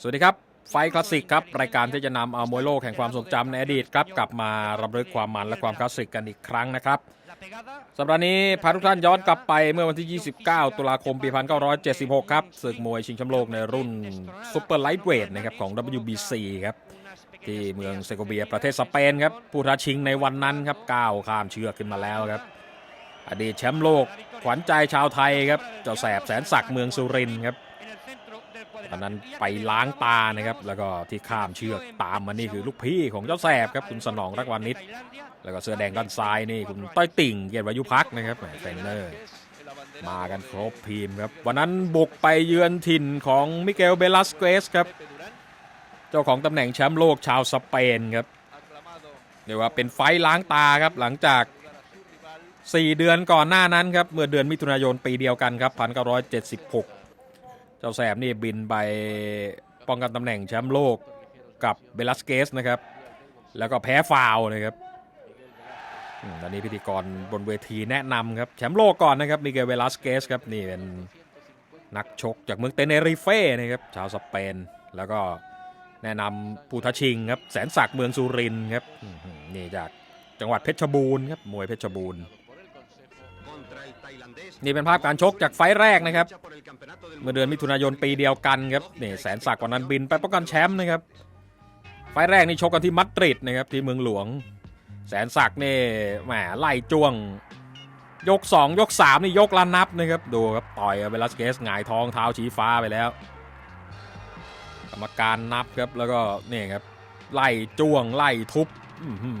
สวัสดีครับ ไฟคลาสสิกครับ รายการที่จะนำเอามวยโลกแห่งความทรงจำในอดีตครับ กลับมารำลึกความมันและความคลาสสิกกันอีกครั้งนะครับสัปดาห์นี้พาทุกท่านย้อนกลับไปเมื่อวันที่ 29 ตุลาคม ปี 1976 ครับศึกมวยชิงแชมป์โลกในรุ่นซุปเปอร์ไลท์เวทนะครับของ WBC ครับที่เมืองเซโกเบียประเทศสเปนครับผู้ท้าชิงในวันนั้นครับก้าวข้ามเชือกขึ้นมาแล้วครับ อดีตแชมป์โลกขวัญใจชาวไทยครับเจ้าแสบแสนศักดิ์เมืองสุรินทร์ครับ ตอนนั้นไปล้างตานะครับ แล้วก็ที่ข้ามเชือกตามมานี่คือลูกพี่ของเจ้าแสบครับคุณสนองรักวานิชแล้วก็เสื้อแดงด้านซ้ายนี่คุณต้อยติ่งเกียรติวายุพักนะครับแหมเทรนเนอร์มากันครบทีมครับ วันนั้นบุกไปเยือนถิ่นของมิเกลเบลัสเกสครับ เจ้าของตำแหน่งแชมป์โลกชาวสเปนครับเรียกว่าเป็นไฟท์ล้างตาครับหลังจาก 4 เดือนก่อนหน้านั้นครับ เมื่อเดือนมิถุนายนปีเดียวกันครับ 1976 เจ้าแสบนี่บินไปป้องกันตำแหน่งแชมป์โลกกับเบลัสเกสนะครับ แล้วก็แพ้ฟาวล์นะครับตอนนี้พิธีกรบนเวทีแนะนำครับแชมป์โลกก่อนนะครับมิเกลเบลัสเกสครับนี่เป็นนักชกจากเมืองเตเนริเฟ่นะครับชาวสเปน แล้วก็แนะนำผู้ท้าชิงครับแสนศักดิ์เมืองสุรินครับนี่จากจังหวัดเพชรบูรณ์ครับมวยเพชรบูรณ์ นี่เป็นภาพการชกจากไฟล์แรกนะครับ เมื่อเดือนมิถุนายนปีเดียวกันครับนี่แสนศักดิ์วันนั้นบินไปป้องกันแชมป์นะครับ ไฟล์แรกนี่ชกกันที่มัดริดนะครับที่เมืองหลวง แสนศักดิ์นี่แหมไล่จ้วง ยก 2 ยก 3 นี่ยกละนับนะครับดูครับต่อยเวลัสเกสหงายท้องเท้าชี้ฟ้าไปแล้ว กรรมการนับครับแล้วก็นี่ครับไล่จ้วงไล่ทุบอื้อหือ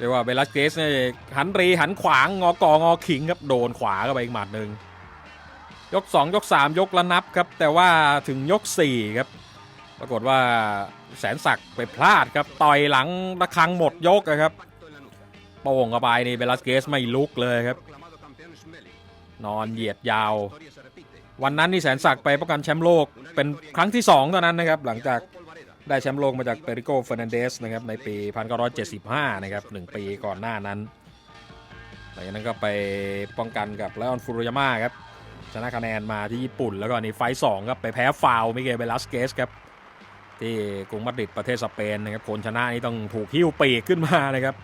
เรียกว่าเบลัสเกสเนี่ยหันรีหันขวางงอกองอขิงครับโดนขวาเข้าไปอีกหมัดหนึ่งยก 2 ยก 3 ยกละนับครับ แต่ว่าถึงยก 4 ครับ ปรากฏว่าแสนศักดิ์ไปพลาดครับ ต่อยหลังระฆังหมดยกครับ โป่งเข้าไปนี่เบลัสเกสไม่ลุกเลยครับ นอนเหยียดยาว วันนั้นนี่แสนศักดิ์ไปป้องกันแชมป์โลกเป็นครั้งที่ 2 เท่านั้นนะครับ หลังจาก ได้แชมป์โลกมาจากเปริโกเฟอร์นันเดสนะครับในปี 1975 นะครับหนึ่งปีก่อนหน้านั้นหลังจากนั้นก็ไปป้องกันกับเลออนฟูรุยาม่าครับ ชนะคะแนนมาที่ญี่ปุ่น แล้วก็นี่ไฟสองครับไปแพ้ฟาวมิเกลเบลัสเกสครับที่กรุงมาดริดประเทศสเปนนะครับคนชนะนี่ต้องถูกหิ้วปีกขึ้นมานะครับ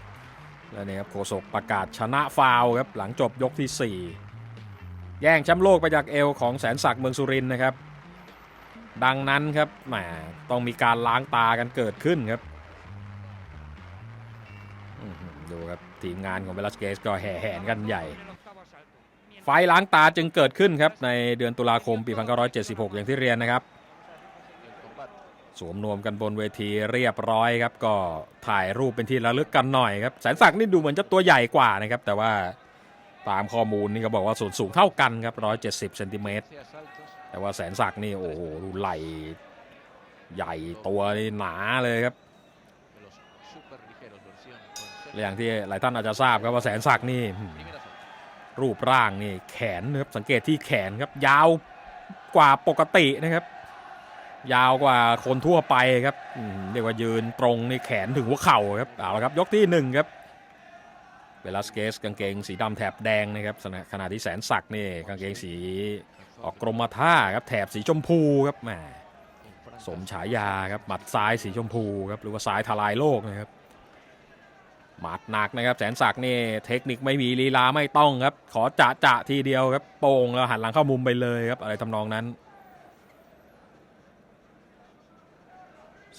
แล้วนี่ครับโคศกประกาศชนะฟาวครับหลังจบยกที่ 4 แย่งแชมป์โลกไปจากเอวของแสนศักดิ์เมืองสุรินทร์นะครับ ดังนั้นครับแหมต้องมีการล้างตากันเกิดขึ้นครับดูครับทีมงานของเบลัสเกสก็แห่แหนกันใหญ่ ไฟล์ล้างตาจึงเกิดขึ้นครับ ในเดือนตุลาคมปี 1976 อย่างที่เรียนนะครับ สวมนวมกันบนเวทีเรียบร้อยครับ ก็ถ่ายรูปเป็นที่ระลึกกันหน่อยครับแสนศักดิ์นี่ดูเหมือนจะตัวใหญ่กว่านะครับ แต่ว่าตามข้อมูลนี่เขาบอกว่าส่วนสูงเท่ากันครับ 170 เซนติเมตร แต่ว่าแสนศักดิ์นี่โอ้โหดูไหลใหญ่ตัวนี่หนาเลยครับและอย่างที่หลายท่านอาจจะทราบครับว่าแสนศักดิ์นี่หืมรูปร่างนี่แขนนะครับสังเกตที่แขนครับ ยาวกว่าปกตินะครับ ยาวกว่าคนทั่วไปครับอืมเรียกว่ายืนตรงนี่แขนถึงหัวเข่าครับเอาละครับยกที่หนึ่งครับเวลัสเกสกางเกงสีดำแถบแดงนะครับขณะขณะที่แสนศักดิ์นี่กางเกงสี ออกกรมท่าครับแถบสีชมพูครับแหมสมฉายาครับหมัดซ้ายสีชมพูครับหรือว่าซ้ายทลายโลกนะครับหมัดหนักนะครับแสนศักดิ์นี่เทคนิคไม่มีลีลาไม่ต้องครับ ขอจะจะทีเดียวครับโป่งแล้วหันหลังเข้ามุมไปเลยครับอะไรทำนองนั้น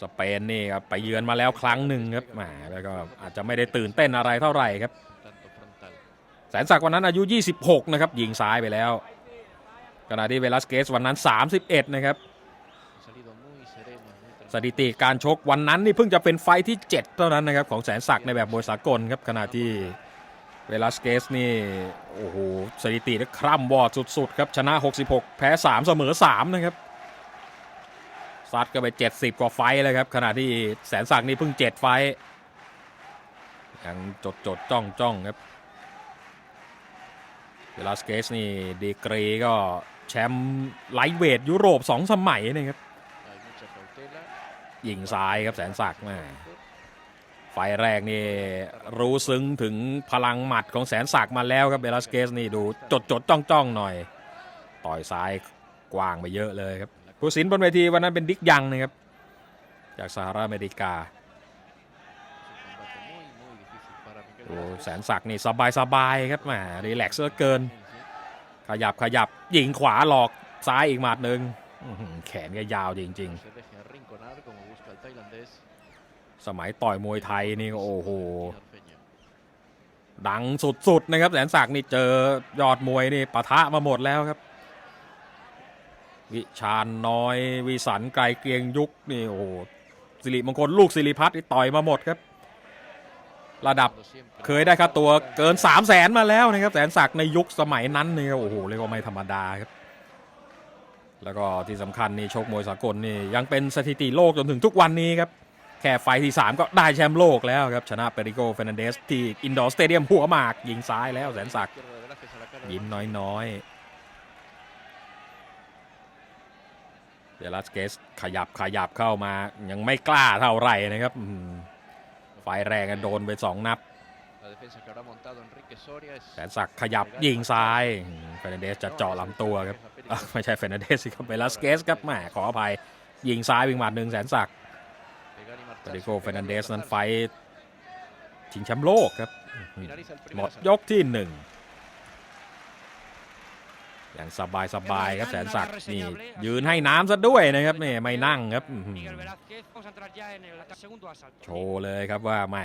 สเปนนี่ครับไปเยือนมาแล้วครั้งหนึ่งครับแหมแล้วก็อาจจะไม่ได้ตื่นเต้นอะไรเท่าไหร่ครับ แสนศักดิ์วันนั้นอายุ 26 นะครับยิงซ้ายไปแล้ว ขณะที่เวลัสเกสวันนั้น 31 นะครับ สถิติการชกวันนั้นนี่เพิ่งจะเป็นไฟท์ที่ 7 เท่านั้นนะครับ ของแสนศักดิ์ในแบบมวยสากลครับขณะที่เวลัสเกสนี่โอ้โหสถิตินี่คร่ำวอดสุด ๆ ครับชนะ 66 แพ้ 3 เสมอ 3 นะครับซัดก็ไป 70 กว่าไฟท์เลยครับขณะที่แสนศักดิ์นี่เพิ่ง 7 ไฟท์ยังจดจดจ้องจ้องๆครับเวลาสเกสนี่ดีกรีก็ แชมป์ไลท์เวทยุโรป 2 สมัยนะครับยิงซ้ายครับแสนศักดิ์ม่ไฟแรกนี่รู้ซึ้งถึงพลังหมัดของแสนศักดิ์มาแล้วครับเบลัสเกสนี่ดูจดจดจ้องจ้องหน่อย ต่อยซ้ายกว้างไปเยอะเลยครับผู้สินบนเวทีวันนั้นเป็นดิกยังนะครับ จากสหรัฐอเมริกาโอ้แสนศักดิ์นี่สบายสบายครับแหมรีแลกซ์เหลือเกิน ขยับขยับยิงขวาหลอกซ้ายอีกหมัดหนึ่งแขนก็ยาวจริง ๆ สมัยต่อยมวยไทยนี่โอ้โห ดังสุด ๆ นะครับ แสนศักดิ์นี่เจอยอดมวยนี่ปะทะมาหมดแล้วครับ วิชาญน้อย วิสันไกลเกรียงยุคนี่โอ้โหสิริมงคลลูกสิริพัฒน์นี่ต่อยมาหมดครับ ระดับเคยได้ค่าตัวเกิน 3 0 0แสนมาแล้วนะครับแสนศักในยุคสมัยนั้นนี่โอ้โหเรียกว่าไม่ธรรมดาครับ แล้วก็ที่สำคัญนี่ชกมวยสากลนี่ยังเป็นสถิติโลกจนถึงทุกวันนี้ครับ แค่ไฟที่ 3 ก็ได้แชมป์โลกแล้วครับ ชนะเปริโกเฟรนันเดสที่อินดอร์สเตเดียมหัวหมาก ยิงซ้ายแล้วแสนศักยิ้มน้อยๆเดลัสเกสขยับขยับเข้ามายังไม่กล้าเท่าไหร่นะครับ ไฟแรงอะโดนไป2นับแสนศักดิ์ขยับยิงซ้ายเฟรนันเดสจะเจาะลำตัวครับอะไม่ใช่เฟรนันเดสสิครับเบลัสเกสครับแหมขออภัยยิงซ้ายวิ่งหมัดหนึ่งแสนศักดิ์เปริโกเฟรนันเดสนั้นไฟท์ชิงแชมป์โลกครับหมดยกที่หนึ่ง อย่างสบายสบายๆครับแสนศักดิ์นี่ยืนให้น้ำซะด้วยนะครับนี่ไม่นั่งครับอื้อหือ Miguel Velázquez, vamos a entrar ya en el segundo asalto. โชว์เลยครับว่าแหม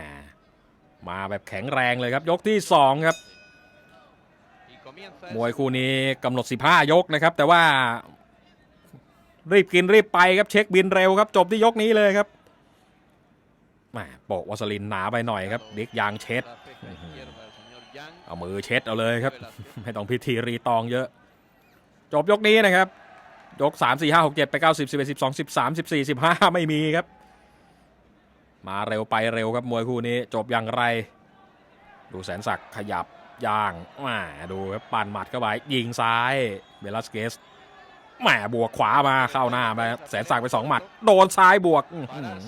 มาแบบแข็งแรงเลยครับ ยกที่สองครับ มวยคู่นี้กำหนด 15 ยกนะครับ แต่ว่า รีบกินรีบไปครับเช็คบินเร็วครับ จบที่ยกนี้เลยครับแหมโปะวัสลินหนาไปหน่อยครับดิกยางเช็ดเอามือเช็ดเอาเลยครับ ไม่ต้องพิธีรีตองเยอะ จบยกนี้นะครับ ยก 3 4 5 6 7 ไป 9 10 11 12 13 14 15 ไม่มีครับ มาเร็วไปเร็วครับมวยคู่นี้ จบอย่างไร ดูแสนศักดิ์ขยับย่างมาดูครับปั่นหมัดเข้าไปยิงซ้ายเบลัสเกสแหมบวกขวามาเข้าหน้าไปแสนศักดิ์ไปสองหมัด โดนซ้ายบวกอื้อหือ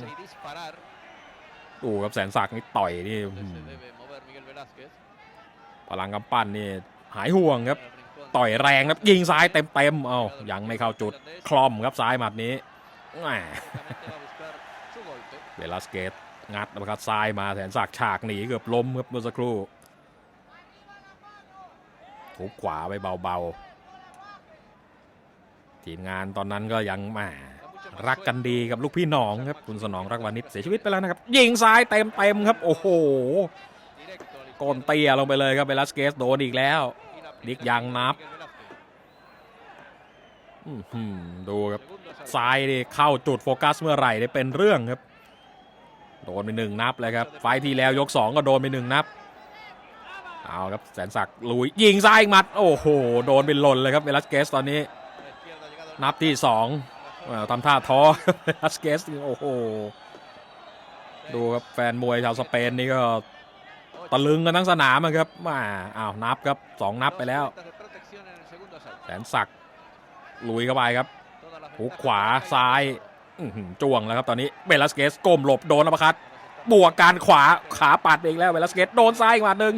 ดูครับแสนศักดิ์นี่ต่อยนี่พลังกำปั้นนี่หายห่วงครับ ต่อยแรงครับยิงซ้ายเต็มเต็มๆเอ้ายังไม่เข้าจุดคลอมครับซ้ายหมัดนี้เบลัสเกตงัดนะครับซ้ายมาแสนศักฉากหนีเกือบล้มครับเมื่อสักครู่ทุบขวาไปเบาๆ ทีมงานตอนนั้นก็ยังแหมารักกันดีกับลูกพี่น้องครับคุณสนองรักวานิชเสียชีวิตไปแล้วนะครับ ยิงซ้ายเต็มเต็มๆครับ โอ้โหก้นเตียลงไปเลยครับเบลัสเกสโดนอีกแล้ว ดิกยังนับดูครับซ้ายนี่เข้าจุดโฟกัสเมื่อไหร่ได้เป็นเรื่องครับ โดนไปหนึ่งนับเลยครับ ไฟที่แล้วยกสองก็โดนไปหนึ่งนับ เอาครับแสนศักดิ์ลุยยิงซ้ายอีกมัด โอ้โห โดนเป็นหล่นเลยครับเวลัสเกสตอนนี้ นับที่สองทำท่าท้อเวลัสเกสโอ้โห ดูครับแฟนมวยชาวสเปนนี่ก็ ตะลึงกันทั้งสนามครับมาอ้าวนับครับสองนับไปแล้วแสนศักดิ์ลุยเข้าไปครับหุกขวาซ้ายจ้วงแล้วครับตอนนี้เบลัสเกสก้มหลบโดนอัปเปอร์คัตบวกการขวาขาปัดอีกแล้วเบลัสเกสโดนซ้ายอีกมัดหนึ่ง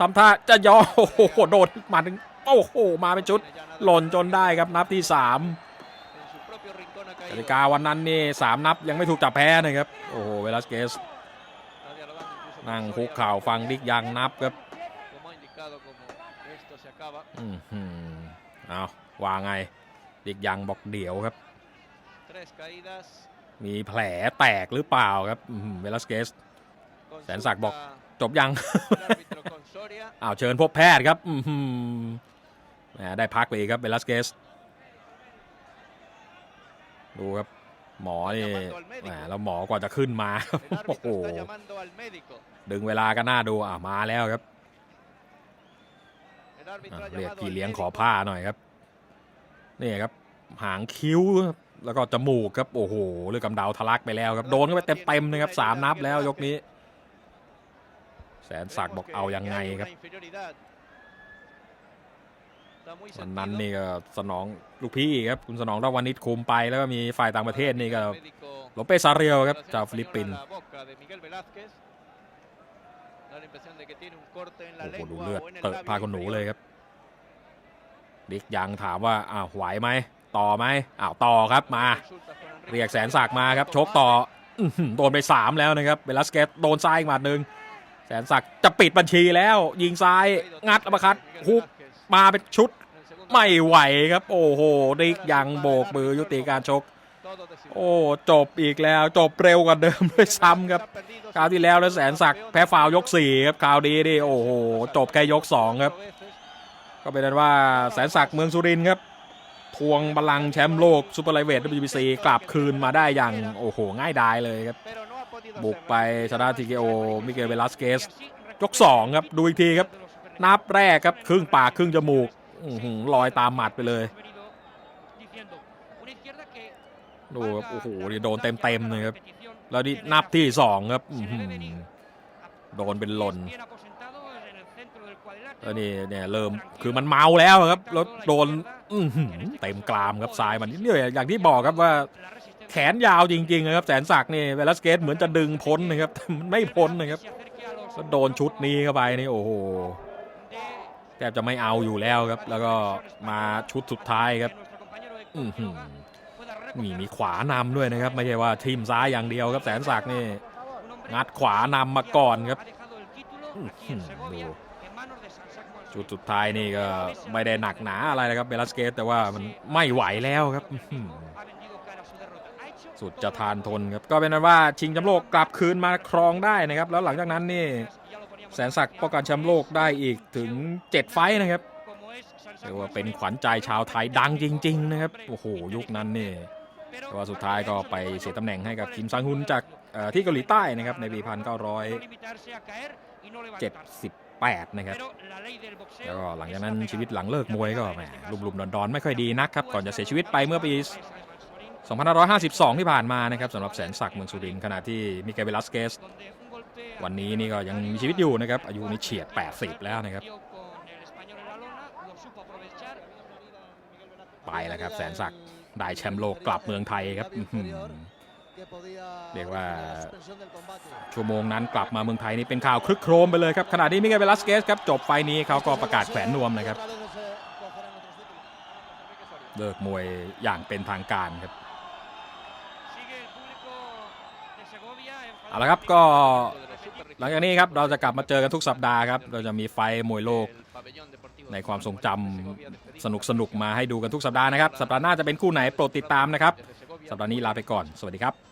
ทำท่าจะย่อโอ้โหโดนมัดหนึ่งโอ้โหมาเป็นชุด หล่นจนได้ครับนับที่สามกติกาวันนั้นนี่สามนับยังไม่ถูกจับแพ้นะครับ โอ้โหเวลัสเกส นั่งคุกข่าวฟังดิกยังนับครับอือหือเอาว่าไงดิกยังบอกเดี๋ยวครับ มีแผลแตกหรือเปล่าครับเวลัสเกสแสนศักดิ์บอกจบยัง อ้าวเชิญพบแพทย์ครับได้พักไปอีกครับเบลัสเกส ดูครับ หมอนี่แหมแล้วหมอกว่าจะขึ้นมาโอ้โหดึงเวลาก็น่าดูอะมาแล้วครับอะเรียกพี่เลี้ยงขอผ้าหน่อยครับนี่ครับหางคิ้วครับแล้วก็จมูกครับโอ้โหเลือดกำเดาทะลักไปแล้วครับโดนเข้าไปเต็มๆนะครับสามนับแล้วยกนี้ แสนศักดิ์บอกเอายังไงครับ วันนั้นนี่ก็สนองลูกพี่ครับคุณสนองรอบวันนิดคุมไปแล้วก็มีฝ่ายต่างประเทศนี่ก็โลเปซาเรียลครับจากฟิลิปปินส์โอ้โหดูเลือดเตอะพาคนหนูเลยครับดิกยังถามว่าอ้าวไหวไหมต่อไหมอ้าวต่อครับมา เรียกแสนศักดิ์มาครับชกต่ออื้อหือโดนไป 3 แล้วนะครับเบลัสเกตโดนซ้ายอีกหมัดหนึ่งแสนศักดิ์จะปิดบัญชีแล้ว ยิงซ้ายงัดอัปเปอร์คัดฮุกมาเป็นชุด ไม่ไหวครับ โอ้โหดิกยังโบกมือยุติการชก โอ้จบอีกแล้วจบเร็วกว่าเดิมด้วยซ้ำครับคราวที่แล้วแล้วแสนศักดิ์แพ้ฟาวยกสี่ครับคราวนี้นี่โอ้โหจบแค่ยกสองครับ ก็เป็นนั้นว่าแสนศักดิ์เมืองสุรินทร์ครับทวงบัลลังแชมป์โลกซูเปอร์ไลเวท WBC กลับคืนมาได้อย่างโอ้โห ง่ายดายเลยครับ บุกไปชนะทีเกโอมิเกลเวลัสเกสยก2ครับ ดูอีกทีครับ นับแรกครับ ครึ่งปากครึ่งจมูก อื้อหือลอยตามหมัดไปเลย ดูครับโอ้โหโดนเต็มๆเลยครับ แล้วนี่นับที่2ครับอื้อหือโดนเป็นหล่นแล้วนี่เนี่ยเริ่มคือมันเมาแล้วครับแล้วโดนอื้อหือเต็มกรามครับซ้ายมันนี่อย่างที่บอกครับว่าแขนยาวจริงๆนะครับแสนศักดิ์นี่เวลัสเกตเหมือนจะดึงพ้นนะครับแต่มันไม่พ้นนะครับก็โดนชุดนี้เข้าไปนี่โอ้โห แทบจะไม่เอาอยู่แล้วครับ แล้วก็มาชุดสุดท้ายครับมีมีขวานำด้วยนะครับ ไม่ใช่ว่าทีมซ้ายอย่างเดียวครับแสนศักดิ์นี่ งัดขวานำมาก่อนครับดูจุดสุดท้ายนี่ก็ไม่ได้หนักหนาอะไรนะครับเบลัสเกตแต่ว่ามันไม่ไหวแล้วครับ สุดจะทานทนครับ ก็เป็นนั้นว่าชิงแชมป์โลกกลับคืนมาครองได้นะครับ แล้วหลังจากนั้นนี่ แสนศักดิ์ป้องกันแชมป์โลกได้อีกถึง 7 ไฟนะครับเรียกว่าเป็นขวัญใจชาวไทยดังจริง ๆ นะครับ โอ้โห ยุคนั้นนี่แต่ว่าสุดท้ายก็ไปเสียตำแหน่งให้กับคิมซังฮุนจากที่เกาหลีใต้นะครับในปี1978นะครับแล้วก็หลังจากนั้นชีวิตหลังเลิกมวยก็แหมลุมๆดอนๆไม่ค่อยดีนักครับ ก่อนจะเสียชีวิตไปเมื่อปี 2552 ที่ผ่านมานะครับสำหรับแสนศักดิ์เมืองสุรินทร์ขณะที่มิเกลเวลัสเกส วันนี้นี่ก็ยังมีชีวิตอยู่นะครับ อายุนี่เฉียด 80 แล้วนะครับ ไปแล้วครับแสนศักดิ์ได้แชมป์โลกกลับเมืองไทยครับเรียกว่าชั่วโมงนั้นกลับมาเมืองไทยนี่เป็นข่าวคลึกโครมไปเลยครับขณะที่มิเกลเวลัสเกสครับจบไฟล์นี้เขาก็ประกาศแขวนนวมนะครับเลิกมวยอย่างเป็นทางการครับเอาละครับก็ หลังจากนี้ครับเราจะกลับมาเจอกันทุกสัปดาห์ครับ เราจะมีไฟมวยโลกในความทรงจำสนุกสนุกมาให้ดูกันทุกสัปดาห์นะครับ สัปดาห์หน้าจะเป็นคู่ไหนโปรดติดตามนะครับ สัปดาห์นี้ลาไปก่อน สวัสดีครับ